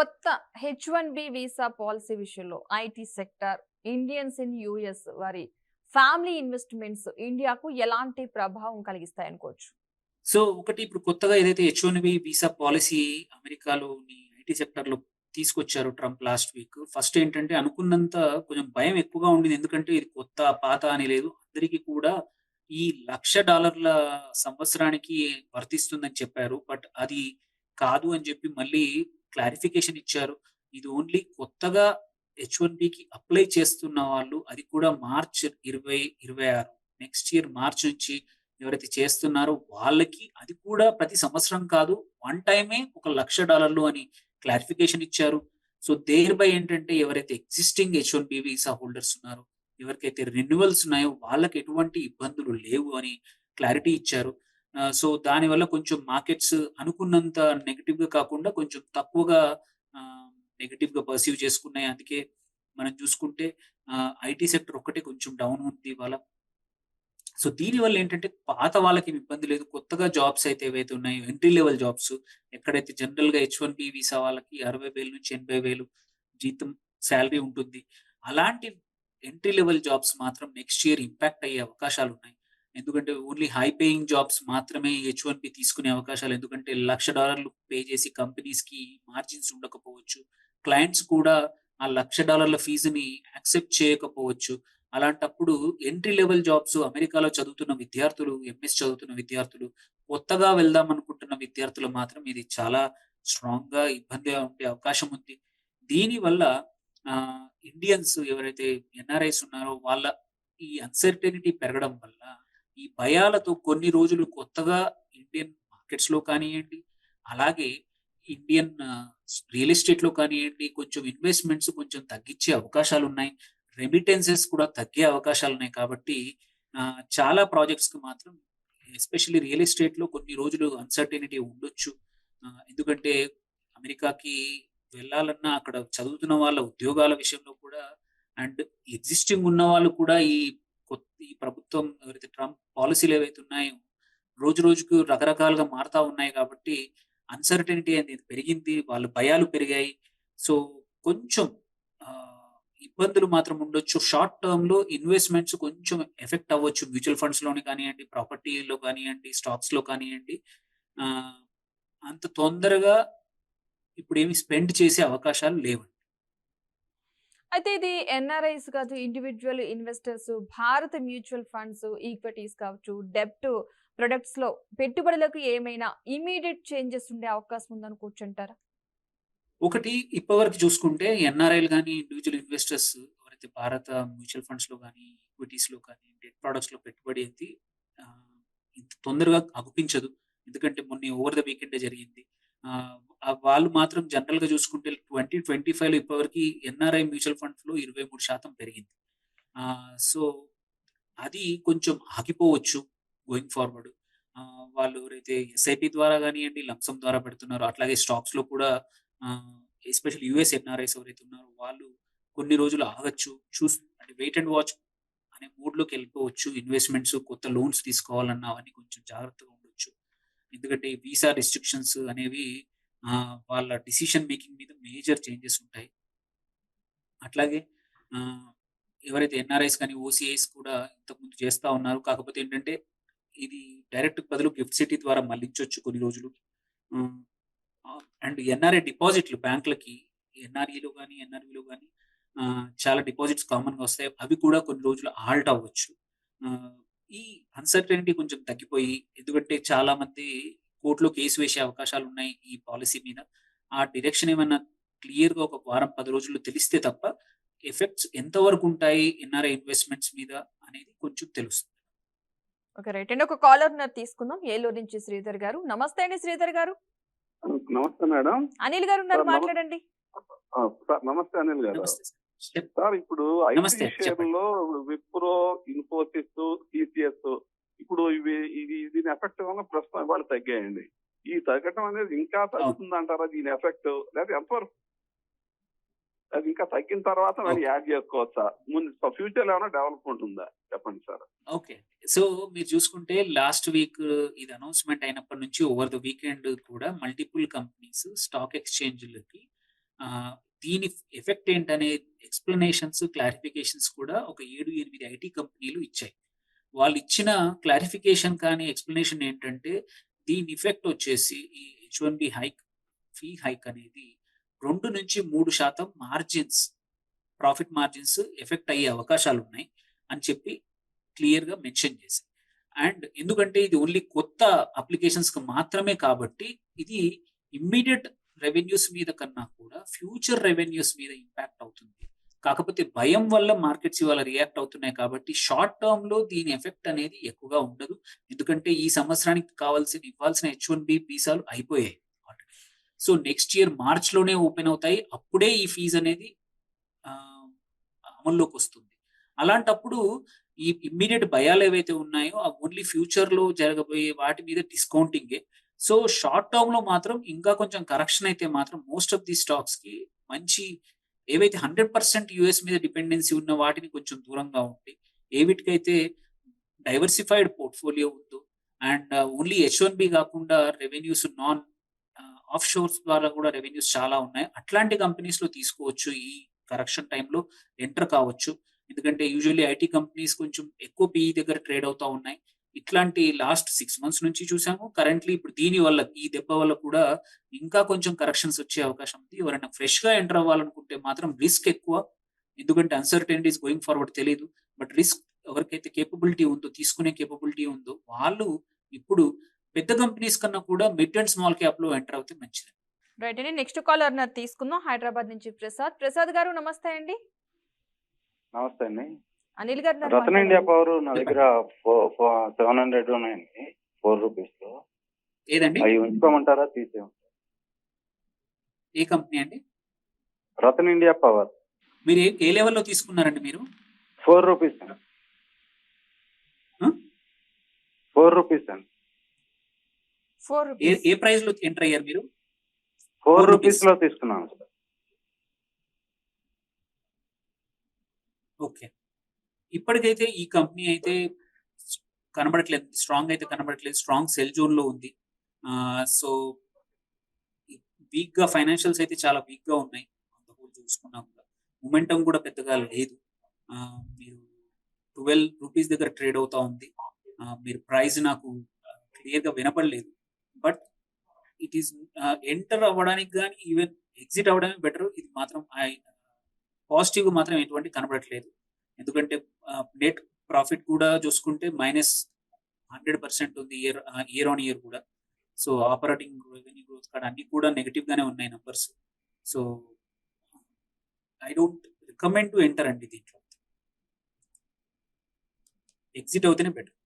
కొత్త H one B visa policy విషయంలో IT sector Indians in US వారి family investments ఇండియాకు ఎలాంటి ప్రభావం కలిగిస్తాయి అనుకోవచ్చు సో ఒకటి ఇప్పుడు కొత్తగా ఏదైతే H one B visa policy అమెరికాలోని ఐటీ సెక్టర్లో తీసుకొచ్చారు ట్రంప్ లాస్ట్ వీక్ ఫస్ట్ ఏంటంటే అనుకున్నంత కొంచెం భయం ఎక్కువగా ఉండింది. ఎందుకంటే ఇది కొత్త పాత అని లేదు. అందరికీ కూడా ఈ లక్ష డాలర్ల సంవత్సరానికి వర్తిస్తుందని చెప్పారు. బట్ అది కాదు అని చెప్పి మళ్ళీ క్లారిఫికేషన్ ఇచ్చారు. ఇది ఓన్లీ కొత్తగా హెచ్ వన్ బికి అప్లై చేస్తున్న వాళ్ళు అది కూడా మార్చ్ ఇరవై ఇరవై ఆరు నెక్స్ట్ ఇయర్ మార్చ్ నుంచి ఎవరైతే చేస్తున్నారో వాళ్ళకి అది కూడా ప్రతి సంవత్సరం కాదు వన్ టైమే ఒక లక్ష డాలర్లు అని క్లారిఫికేషన్ ఇచ్చారు. సో దేర్ బై ఏంటంటే ఎవరైతే existing H one B visa holders ఉన్నారో ఎవరికైతే రెన్యువల్స్ ఉన్నాయో వాళ్ళకి ఎటువంటి ఇబ్బందులు లేవు అని క్లారిటీ ఇచ్చారు. సో దానివల్ల కొంచెం మార్కెట్స్ అనుకున్నంత నెగిటివ్గా కాకుండా కొంచెం తక్కువగా నెగిటివ్గా పర్సీవ్ చేసుకున్నాయి. అందుకే మనం చూసుకుంటే ఐటీ సెక్టర్ ఒక్కటే కొంచెం డౌన్ ఉంది ఇవాళ. సో దీనివల్ల ఏంటంటే పాత వాళ్ళకి ఏమి ఇబ్బంది లేదు. కొత్తగా జాబ్స్ అయితే ఏవైతే ఉన్నాయో ఎంట్రీ లెవెల్ జాబ్స్ ఎక్కడైతే జనరల్గా హెచ్ వన్ బి వీసా వాళ్ళకి అరవై వేలు నుంచి ఎనభై వేలు జీతం శాలరీ ఉంటుంది. అలాంటి ఎంట్రీ లెవెల్ జాబ్స్ మాత్రం నెక్స్ట్ ఇయర్ ఇంపాక్ట్ అయ్యే అవకాశాలు ఉన్నాయి ఎందుకంటే ఓన్లీ హై పేయింగ్ జాబ్స్ మాత్రమే హెచ్ వన్ బి తీసుకునే అవకాశాలు. ఎందుకంటే లక్ష డాలర్లు పే చేసి కంపెనీస్కి మార్జిన్స్ ఉండకపోవచ్చు. క్లయింట్స్ కూడా ఆ లక్ష డాలర్ల ఫీజుని యాక్సెప్ట్ చేయకపోవచ్చు. అలాంటప్పుడు ఎంట్రీ లెవెల్ జాబ్స్ అమెరికాలో చదువుతున్న విద్యార్థులు ఎంఎస్ చదువుతున్న విద్యార్థులు కొత్తగా వెళ్దాం అనుకుంటున్న విద్యార్థులు మాత్రం ఇది చాలా స్ట్రాంగ్గా ఇబ్బందిగా ఉండే అవకాశం ఉంది. దీని వల్ల ఇండియన్స్ ఎవరైతే ఎన్ఆర్ఐస్ ఉన్నారో వాళ్ళ ఈ అన్సర్టెనిటీ పెరగడం వల్ల ఈ భయాలతో కొన్ని రోజులు కొత్తగా ఇండియన్ మార్కెట్స్లో కానివ్వండి అలాగే ఇండియన్ రియల్ ఎస్టేట్లో కానివ్వండి కొంచెం ఇన్వెస్ట్మెంట్స్ కొంచెం తగ్గించే అవకాశాలు ఉన్నాయి రెమిటెన్సెస్ కూడా తగ్గే అవకాశాలు ఉన్నాయి కాబట్టి చాలా ప్రాజెక్ట్స్కి మాత్రం ఎస్పెషల్లీ రియల్ ఎస్టేట్లో కొన్ని రోజులు అన్సర్టనిటీ ఉండొచ్చు. ఎందుకంటే అమెరికాకి వెళ్ళాలన్నా అక్కడ చదువుతున్న వాళ్ళ ఉద్యోగాల విషయంలో కూడా అండ్ ఎగ్జిస్టింగ్ ఉన్న వాళ్ళు కూడా ఈ ఈ ప్రభుత్వం ఎవరైతే ట్రంప్ పాలసీలు ఏవైతే ఉన్నాయో రోజు రోజుకు రకరకాలుగా మారుతా ఉన్నాయి కాబట్టి అన్సర్టనిటీ అనేది పెరిగింది వాళ్ళ భయాలు పెరిగాయి. సో కొంచెం ఇబ్బందులు మాత్రం ఉండొచ్చు. షార్ట్ టర్మ్లో ఇన్వెస్ట్మెంట్స్ కొంచెం ఎఫెక్ట్ అవ్వచ్చు. మ్యూచువల్ ఫండ్స్లోని కానివ్వండి ప్రాపర్టీలో కానివ్వండి స్టాక్స్లో కానివ్వండి. అంత తొందరగా ఇప్పుడు ఏమి స్పెండ్ చేసే అవకాశాలు లేవు అయితే ఇది ఎన్ఆర్ఐస్ కాదు ఇండివిజువల్ ఇన్వెస్టర్స్ భారత మ్యూచువల్ ఫండ్స్ ఈక్విటీస్ కావచ్చు డెప్ట్ ప్రొడక్ట్స్లో పెట్టుబడులకు ఏమైనా ఇమీడియట్ చేంజెస్ ఉండే అవకాశం ఉందనుకోవచ్చు అంటారా ఒకటి ఇప్పటివరకు చూసుకుంటే ఎన్ఆర్ఐలు కానీ ఇండివిజువల్ ఇన్వెస్టర్స్ ఎవరైతే భారత మ్యూచువల్ ఫండ్స్లో కానీ ఈక్విటీస్లో కానీ డెట్ ప్రొడక్ట్స్లో పెట్టుబడి అయితే ఇంత తొందరగా అగుపించదు ఎందుకంటే మొన్న ఓవర్ ద వీకెండ్ జరిగింది. వాళ్ళు మాత్రం జనరల్గా చూసుకుంటే ట్వంటీ ట్వంటీ ఫైవ్లో ఇప్పటివరకు ఎన్ఆర్ఐ మ్యూచువల్ ఫండ్స్లో ఇరవై మూడు శాతం పెరిగింది. సో అది కొంచెం ఆగిపోవచ్చు గోయింగ్ ఫార్వర్డ్. వాళ్ళు ఎవరైతే ఎస్ఐపి ద్వారా కానివ్వండి లంసం ద్వారా పెడుతున్నారు అట్లాగే స్టాక్స్లో కూడా ఎస్పెషల్ యుఎస్ ఎన్ఆర్ఐస్ ఎవరైతే ఉన్నారో వాళ్ళు కొన్ని రోజులు ఆగచ్చు చూస్ అంటే వెయిట్ అండ్ వాచ్ అనే మూడ్లోకి వెళ్ళిపోవచ్చు. ఇన్వెస్ట్మెంట్స్ కొత్త లోన్స్ తీసుకోవాలన్నా అవన్నీ కొంచెం జాగ్రత్తగా ఎందుకంటే వీసా రిస్ట్రిక్షన్స్ అనేవి వాళ్ళ డిసిషన్ మేకింగ్ మీద మేజర్ చేంజెస్ ఉంటాయి. అట్లాగే ఎవరైతే ఎన్ఆర్ఐస్ కానీ ఓసీఐస్ కూడా ఇంతకుముందు చేస్తూ ఉన్నారు. కాకపోతే ఏంటంటే ఇది డైరెక్ట్ బదులు గిఫ్ట్ సిటీ ద్వారా మళ్ళించవచ్చు కొన్ని రోజులు. అండ్ ఎన్ఆర్ఐ డిపాజిట్లు బ్యాంకులకి ఎన్ఆర్ఈలో కానీ ఎన్ఆర్వీలో కానీ చాలా డిపాజిట్స్ కామన్గా వస్తాయి. అవి కూడా కొన్ని రోజులు ఆల్ట్ అవ్వచ్చు. ఈ అన్సర్టనిటీ కొంచెం తగ్గిపోయి ఎందుకంటే చాలా మంది కోర్టులో కేసు వేసే అవకాశాలు ఉన్నాయి ఈ పాలసీ మీద. ఆ డిరెక్షన్ ఏమైనా క్లియర్గా ఒక వారం పది రోజుల్లో తెలిస్తే తప్ప ఎఫెక్ట్స్ ఎంతవరకు ఉంటాయి ఎన్ఆర్ఐ ఇన్వెస్ట్మెంట్స్ మీద అనేది కొంచెం తెలుస్తుంది. Okay right. అండి ఒక కాలర్ తీసుకుందాం. ఏలూరు నుంచి శ్రీధర్ గారు. నమస్తే అండి శ్రీధర్ గారు. నమస్తే మేడం. అనిల్ గారు ఉన్నారు మాట్లాడండి. నమస్తే అనిల్ గారు. సార్. ఇప్పుడు ఐటీ విప్రో ఇన్ఫోసిస్ టీసీఎస్ ఇప్పుడు ఇవి ఇది దీని ఎఫెక్ట్ వల్ల ప్రస్తుతం ఇవాళ తగ్గాయండి. ఈ తగ్గటం అనేది ఇంకా తగ్గుతుంది అంటారా దీని ఎఫెక్ట్? లేదా ఎంతవరకు? అది ఇంకా తగ్గిన తర్వాత మరి యాడ్ చేసుకోవచ్చా? ముందు ఫ్యూచర్లో ఏమైనా డెవలప్మెంట్ ఉందా చెప్పండి సార్. ఓకే. సో మీరు చూసుకుంటే లాస్ట్ వీక్ ఇది అనౌన్స్మెంట్ అయినప్పటి నుంచి ఓవర్ ద వీకెండ్ కూడా మల్టిపుల్ కంపెనీస్ స్టాక్ ఎక్స్చేంజ్లకి దీని ఎఫెక్ట్ ఏంటనే ఎక్స్‌ప్లనేషన్స్, క్లారిఫికేషన్స్ కూడా ఒక 7, 8 ఐటీ కంపెనీలు ఇచ్చాయి. వాళ్ళు ఇచ్చిన క్లారిఫికేషన్ కానీ, ఎక్స్‌ప్లనేషన్ ఏంటంటే దీని ఎఫెక్ట్ వచ్చేసి ఈ H one B hike, fee hike అనేది 2-3% మార్జిన్స్, ప్రాఫిట్ మార్జిన్స్ ఎఫెక్ట్ అయ్యే అవకాశాలు ఉన్నాయి అని చెప్పి క్లియర్‌గా మెన్షన్ చేశారు. అండ్ ఎందుకంటే ఇది ఓన్లీ కొత్త అప్లికేషన్స్‌కి మాత్రమే కాబట్టి ఇది ఇమ్మీడియట్ రెవెన్యూస్ మీద కన్నా కూడా ఫ్యూచర్ రెవెన్యూస్ మీద ఇంపాక్ట్ అవుతుంది. కాకపోతే భయం వల్ల మార్కెట్స్ ఇవాళ రియాక్ట్ అవుతున్నాయి కాబట్టి షార్ట్ టర్మ్‌లో దీని ఎఫెక్ట్ అనేది ఎక్కువగా ఉండదు. ఎందుకంటే ఈ సంవత్సరానికి కావాల్సిన ఇవ్వాల్సిన హెచ్ వన్ బి వీసాలు అయిపోయాయి సో నెక్స్ట్ ఇయర్ మార్చ్‌లోనే ఓపెన్ అవుతాయి. అప్పుడే ఈ ఫీజ్ అనేది అమల్లోకి వస్తుంది అలాంటప్పుడు ఈ ఇమ్మీడియేట్ భయాలు ఏవైతే ఉన్నాయో ఆ ఓన్లీ ఫ్యూచర్‌లో జరగబోయే వాటి మీద డిస్కౌంటింగే. సో షార్ట్ టర్మ్‌లో మాత్రం ఇంకా కొంచెం కరెక్షన్ అయితే మాత్రం మోస్ట్ ఆఫ్ ది స్టాక్స్‌కి మంచి ఏవైతే హండ్రెడ్ పర్సెంట్ యుఎస్ మీద డిపెండెన్సీ ఉన్న వాటిని కొంచెం దూరంగా ఉండి, ఏవిటికైతే డైవర్సిఫైడ్ పోర్ట్‌ఫోలియో ఉందో and uh, only H one B కాకుండా రెవెన్యూస్ నాన్ ఆఫ్ షోర్స్ ద్వారా కూడా రెవెన్యూస్ చాలా ఉన్నాయి. అట్లాంటి కంపెనీస్లో తీసుకోవచ్చు. ఈ కరెక్షన్ టైంలో ఎంటర్ కావచ్చు. ఎందుకంటే యూజువల్లీ ఐటీ కంపెనీస్ కొంచెం ఎక్కువ పీఈ దగ్గర ట్రేడ్ అవుతా ఉన్నాయి. ఇట్లాంటి లాస్ట్ 6 మంత్స్ నుంచి చూసాము. కరెంట్‌లీ ఇప్పుడు దీని వల్ల ఈ దెబ్బ వల్ల కూడా ఇంకా కొంచెం కరెక్షన్స్ వచ్చే అవకాశం ఉంది. ఎవరైనా ఫ్రెష్‌గా ఎంటర్ అవ్వాలనుకుంటే మాత్రం రిస్క్ ఎక్కువ. ఎందుకంటే అన్‌సర్టెనిటీస్ గోయింగ్ ఫార్వర్డ్ తెలీదు. బట్ రిస్క్ ఎవరికైతే కేపబిలిటీ ఉందో, తీసుకునే కేపబిలిటీ ఉందో వాళ్ళు ఇప్పుడు పెద్ద కంపెనీస్ కన్నా కూడా మిడ్ అండ్ స్మాల్ క్యాప్‌లో ఎంటర్ అవుతే మంచిది. రైట్ అండి. నెక్స్ట్ కాలర్‌ని తీసుకుందాం. హైదరాబాద్ నుంచి ప్రసాద్. ప్రసాద్ గారు నమస్తే అండి. నమస్తే అండి అనిల్ గారు రతన్ ఇండియా. పవర్ నా దగ్గర సెవెన్ హండ్రెడ్ ఉన్నాయండి ఫోర్ రూపీస్లో ఏదండి? అవి ఉంచుకోమంటారా తీసేయమంటారా ఏ కంపెనీ అండి? రతన్ ఇండియా పవర్ మీరు ఏ లెవెల్‌లో తీసుకున్నారండి మీరు? Four rupees? ఫోర్ రూపీస్ అండి ఫోర్ ఏ రూపీస్. ఏ ప్రైస్‌లో ఎంటర్ అయ్యారు మీరు? Four rupees. లో తీసుకున్నాను సార్ ఓకే. ఇప్పటికైతే ఈ కంపెనీ అయితే కనబడట్లేదు. స్ట్రాంగ్ అయితే కనబడట్లేదు. స్ట్రాంగ్ సెల్ జోన్లో ఉంది. సో వీక్గా ఫైనాన్షియల్స్ అయితే చాలా వీక్గా ఉన్నాయి. అంత హోల్ చూసుకున్నా కూడా. కూడా పెద్దగా లేదు. మీరు 12 రూపీస్ దగ్గర ట్రేడ్ అవుతా ఉంది. మీరు ప్రైస్ నాకు క్లియర్గా వినపడలేదు. బట్ ఇట్ ఈస్ ఎంటర్ అవ్వడానికి కానీ ఈవెన్ ఎగ్జిట్ అవ్వడమే బెటర్. ఇది మాత్రం పాజిటివ్ మాత్రం ఎటువంటి కనబడట్లేదు. ఎందుకంటే నెట్ ప్రాఫిట్ కూడా చూసుకుంటే మైనస్ 100% ఉంది ఇయర్ ఇయర్ ఆన్ ఇయర్ కూడా. So operating revenue growth card అన్ని కూడా నెగిటివ్ గానే ఉన్నాయి numbers. So I don't recommend to enter అండి దీంట్లో. Exit అవుతేనే better.